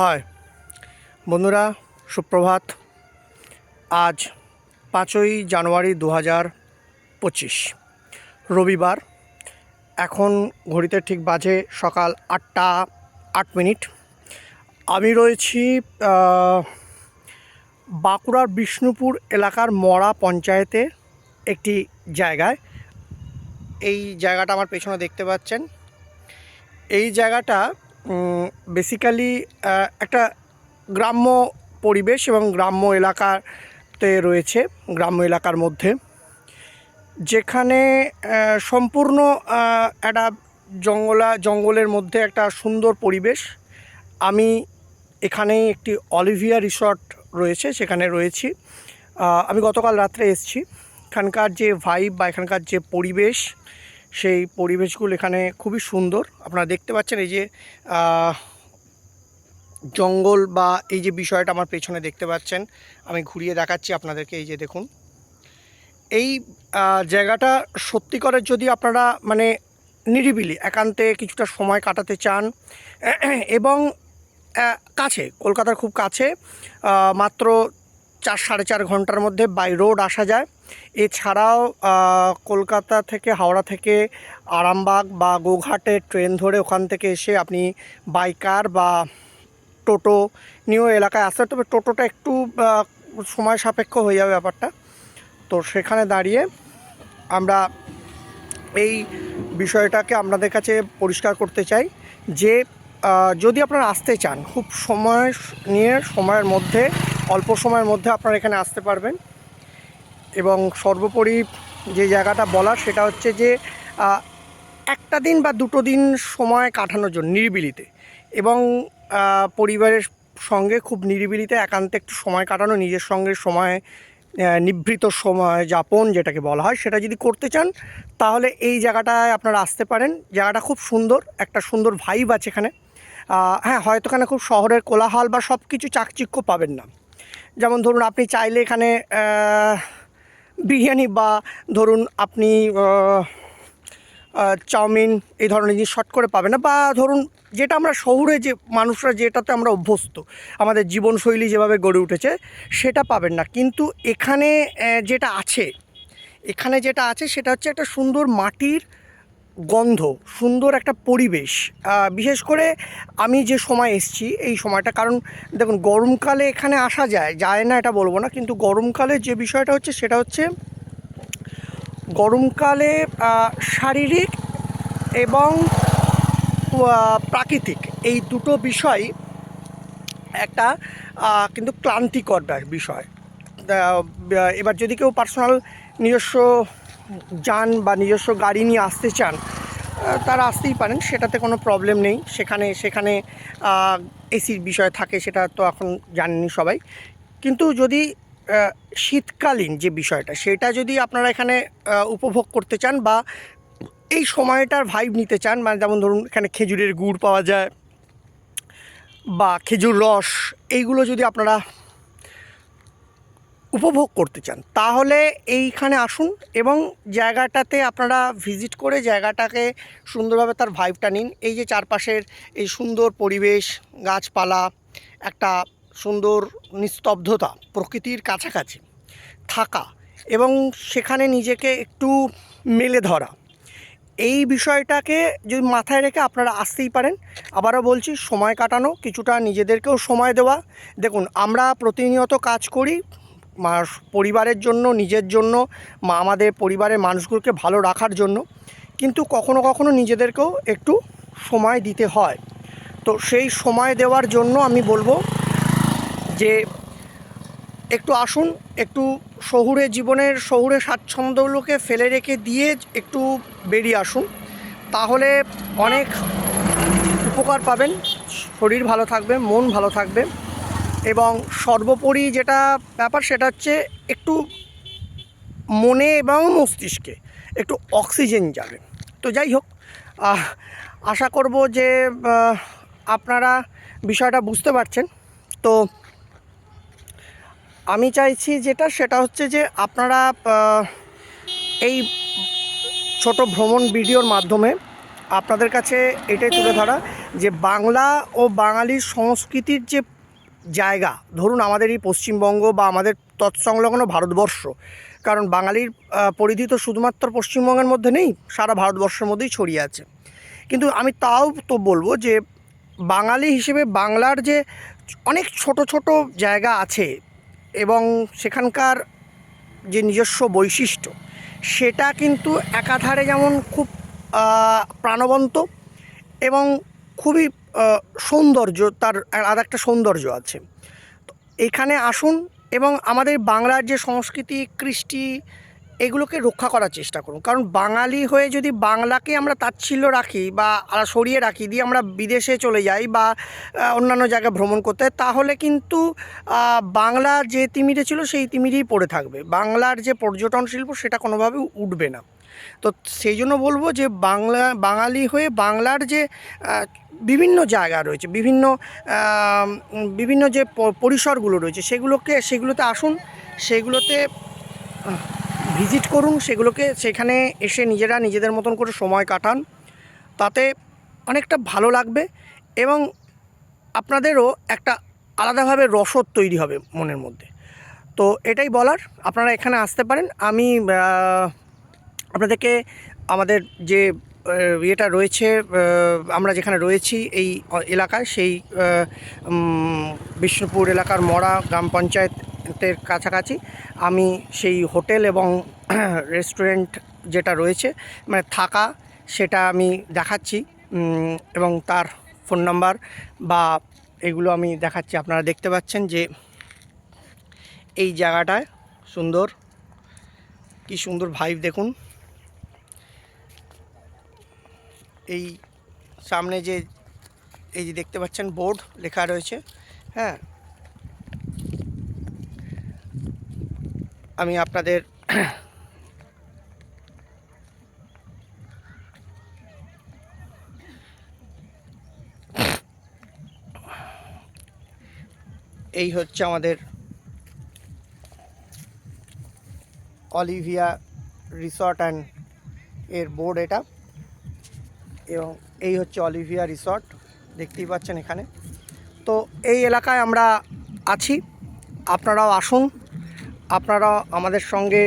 হয়। বন্ধুরা, সুপ্রভাত। আজ পাঁচই জানুয়ারি দু হাজার পঁচিশ। রবিবার। এখন ঘড়িতে ঠিক বাজে সকাল আটটা আট মিনিট। আমি রয়েছি বাঁকুড়ার বিষ্ণুপুর এলাকার মরা পঞ্চায়েতে একটি জায়গায়। এই জায়গাটা আমার পেছনে দেখতে পাচ্ছেন। এই জায়গাটা বেসিক্যালি একটা গ্রাম্য পরিবেশ এবং গ্রাম্য এলাকাতে রয়েছে, গ্রাম্য এলাকার মধ্যে। যেখানে সম্পূর্ণ একটা জঙ্গলা, জঙ্গলের মধ্যে একটা সুন্দর পরিবেশ। আমি এখানেই একটি অলিভিয়া রিসর্ট রয়েছে, সেখানে রয়েছি। আমি গতকাল রাত্রে এসেছি। এখানকার যে ভাইব বা এখানকার যে পরিবেশ সেই পরিবেশগুলো এখানে খুবই সুন্দর। আপনারা দেখতে পাচ্ছেন এই যে জঙ্গল বা এই যে বিষয়টা আমার পেছনে দেখতে পাচ্ছেন, আমি ঘুরিয়ে দেখাচ্ছি আপনাদেরকে, এই যে দেখুন। এই জায়গাটা সত্যিকারের যদি আপনারা মানে নিরিবিলি, একান্তে কিছুটা সময় কাটাতে চান, এবং কাছে, কলকাতার খুব কাছে মাত্র চার, সাড়ে চার ঘণ্টার মধ্যে বাই রোড আসা যায়। এছাড়াও কলকাতা থেকে, হাওড়া থেকে, আরামবাগ বা গোঘাটে ট্রেন ধরে ওখান থেকে এসে আপনি বাইকার বা টোটো নিয়েও এলাকায় আসতে তবে টোটোটা একটু সময় সাপেক্ষ হয়ে যাবে ব্যাপারটা। তো সেখানে দাঁড়িয়ে আমরা এই বিষয়টাকে আপনাদের কাছে পরিষ্কার করতে চাই যে যদি আপনারা আসতে চান, খুব সময় নিয়ে, সময়ের মধ্যে অল্প সময়ের মধ্যে আপনারা এখানে আসতে পারবেন। এবং সর্বোপরি যে জায়গাটা বলার সেটা হচ্ছে যে একটা দিন বা দুটো দিন সময় কাটানোর জন্য নিরিবিলিতে। এবং পরিবারের সঙ্গে খুব নিরিবিলিতে একান্তে একটু সময় কাটানো, নিজের সঙ্গে সময় নিভৃত সময় যাপন যেটাকে বলা হয়, সেটা যদি করতে চান, তাহলে এই জায়গাটায় আপনারা আসতে পারেন। জায়গাটা খুব সুন্দর, একটা সুন্দর ভাইব আছে এখানে। হ্যাঁ হয়তো এখানে খুব শহরের কোলাহল বা সব কিছু চাকচিক্য পাবেন না। যেমন ধরুন আপনি চাইলে এখানে বিরিয়ানি বা ধরুন আপনি চাউমিন এই ধরনের জিনিস শর্ট করে পাবে না বা ধরুন যেটা আমরা শহুরে যে মানুষরা যেটাতে আমরা অভ্যস্ত, আমাদের জীবনশৈলী যেভাবে গড়ে উঠেছে সেটা পাবেন না। কিন্তু এখানে যেটা আছে, এখানে যেটা আছে সেটা হচ্ছে একটা সুন্দর মাটির গন্ধ, সুন্দর একটা পরিবেশ। বিশেষ করে আমি যে সময় এসছি এই সময়টা, কারণ দেখুন, গরমকালে এখানে আসা যায় যায় না এটা বলব না, কিন্তু গরমকালে যে বিষয়টা হচ্ছে সেটা হচ্ছে গরমকালে শারীরিক এবং প্রাকৃতিক এই দুটো বিষয় একটা কিন্তু ক্লান্তিকর বিষয়। এবার যদি কেউ পার্সোনাল নিজস্ব যান বা নিজস্ব গাড়ি নিয়ে আসতে চান তারা আসতেই পারেন, সেটাতে কোনো প্রবলেম নেই। সেখানে সেখানে এসির বিষয় থাকে, সেটা তো এখন জানেনি সবাই। কিন্তু যদি শীতকালীন যে বিষয়টা, সেটা যদি আপনারা এখানে উপভোগ করতে চান বা এই সময়টার ভাইব নিতে চান মানে যেমন ধরুন, এখানে খেজুরের গুড় পাওয়া যায় বা খেজুর রস, এইগুলো যদি আপনারা উপভোগ করতে চান, তাহলে এইখানে আসুন এবং জায়গাটাতে আপনারা ভিজিট করে জায়গাটাকে সুন্দরভাবে তার ভাইবটা নিন। এই যে চারপাশের এই সুন্দর পরিবেশ, গাছপালা, একটা সুন্দর নিস্তব্ধতা, প্রকৃতির কাছাকাছি থাকা এবং সেখানে নিজেকে একটু মেলে ধরা। এই বিষয়টাকে যদি মাথায় রেখে আপনারা আসতেই পারেন। আবারও বলছি, সময় কাটানো, কিছুটা নিজেদেরকেও সময় দেওয়া। দেখুন, আমরা প্রতিনিয়ত কাজ করি পরিবারের জন্য, নিজের জন্য আমাদের পরিবারের মানুষগুলোকে ভালো রাখার জন্য। কিন্তু কখনো কখনো নিজেদেরকেও একটু সময় দিতে হয়। তো সেই সময় দেওয়ার জন্য আমি বলব যে, একটু আসুন, একটু শহুরে জীবনের, শহুরে স্বাচ্ছন্দ্যগুলোকে ফেলে রেখে দিয়ে একটু বেরিয়ে আসুন। তাহলে অনেক উপকার পাবেন। শরীর ভালো থাকবে, মন ভালো থাকবে। এবং সর্বোপরি যেটা ব্যাপার সেটা হচ্ছে একটু মনে এবং মস্তিষ্কে একটু অক্সিজেন যাবে। তো যাই হোক আশা করব যে আপনারা বিষয়টা বুঝতে পারছেন। তো আমি চাইছি যেটা, সেটা হচ্ছে যে আপনারা এই ছোট ভ্রমণ ভিডিওর মাধ্যমে আপনাদের কাছে এটাই তুলে ধরা যে বাংলা ও বাঙালির সংস্কৃতির যে জায়গা। ধরুন আমাদের এই পশ্চিমবঙ্গ বা আমাদের তৎসংলগ্ন ভারতবর্ষ। কারণ বাঙালির পরিধি তো শুধুমাত্র পশ্চিমবঙ্গের মধ্যে নেই, সারা ভারতবর্ষের মধ্যেই ছড়িয়ে আছে। কিন্তু আমি তাও তো বলব যে, বাঙালি হিসেবে বাংলার যে অনেক ছোট ছোট জায়গা আছে এবং সেখানকার যে নিজস্ব বৈশিষ্ট্য, সেটা কিন্তু একাধারে যেমন খুব প্রাণবন্ত এবং খুবই সৌন্দর্য, তার আর একটা সৌন্দর্য আছে। এখানে আসুন এবং আমাদের বাংলার যে সংস্কৃতি, কৃষ্টি, এগুলোকে রক্ষা করার চেষ্টা করুন। কারণ বাঙালি হয়ে যদি বাংলাকে আমরা তাচ্ছিল্য রাখি বা সরিয়ে রাখি, দিয়ে আমরা বিদেশে চলে যাই বা অন্যান্য জায়গায় ভ্রমণ করতে, তাহলে কিন্তু বাংলা যে তিমিরে ছিল, সেই তিমিরেই পড়ে থাকবে। বাংলার যে পর্যটন শিল্প, সেটা কোনোভাবে উঠবে না। তো সেই জন্য বলব যে বাংলা, বাঙালি হয়ে বাংলার যে বিভিন্ন জায়গা রয়েছে, বিভিন্ন বিভিন্ন যে পরিসরগুলো রয়েছে, সেগুলোকে, সেগুলোতে আসুন, সেগুলোতে ভিজিট করুন, সেগুলোকে সেখানে এসে নিজেরা নিজেদের মতন করে সময় কাটান, তাতে অনেকটা ভালো লাগবে এবং আপনাদেরও একটা আলাদাভাবে রসদ তৈরি হবে মনের মধ্যে। তো এটাই বলার, আপনারা এখানে আসতে পারেন, আমি আপনাদেরকে আমাদের যে ইয়েটা রয়েছে আমরা যেখানে রয়েছি এই এলাকায়, সেই বিষ্ণুপুর এলাকার মরা গ্রাম পঞ্চায়েতের কাছাকাছি আমি সেই হোটেল এবং রেস্টুরেন্ট যেটা রয়েছে মানে থাকা, সেটা আমি দেখাচ্ছি এবং তার ফোন নাম্বার বা এগুলো আমি দেখাচ্ছি। আপনারা দেখতে পাচ্ছেন যে, এই জায়গাটায় সুন্দর, কি সুন্দর ভাইব দেখুন। এই সামনে যে, এই যে দেখতে পাচ্ছেন বোর্ড লেখা রয়েছে হ্যাঁ। আমি আপনাদের এই হচ্ছে আমাদের অলিভিয়া রিসর্ট অ্যান্ড এর বোর্ড এটা। এবং এই হচ্ছে অলিভিয়া রিসর্ট, দেখতেই পাচ্ছেন এখানে। তো এই এলাকায় আমরা আছি, আপনারাও আসুন। আপনারা আমাদের সঙ্গে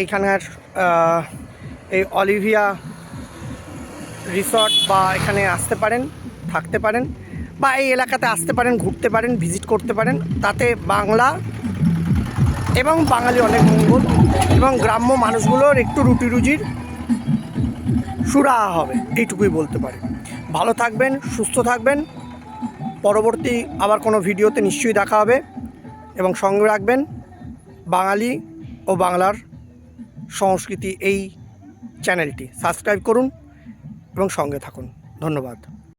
এইখানের এই অলিভিয়া রিসর্ট বা এখানে আসতে পারেন, থাকতে পারেন, বা এই এলাকাতে আসতে পারেন, ঘুরতে পারেন, ভিজিট করতে পারেন। তাতে বাংলা এবং বাঙালি অনেক মঙ্গল এবং গ্রাম্য মানুষগুলোর একটু রুটি রুজির সুরাহা হবে, এইটুকুই বলতে পারি। ভালো থাকবেন, সুস্থ থাকবেন। পরবর্তী আবার কোনো ভিডিওতে নিশ্চয়ই দেখা হবে। এবং সঙ্গে রাখবেন, বাঙালি ও বাংলার সংস্কৃতি এই চ্যানেলটি। সাবস্ক্রাইব করুন এবং সঙ্গে থাকুন। ধন্যবাদ।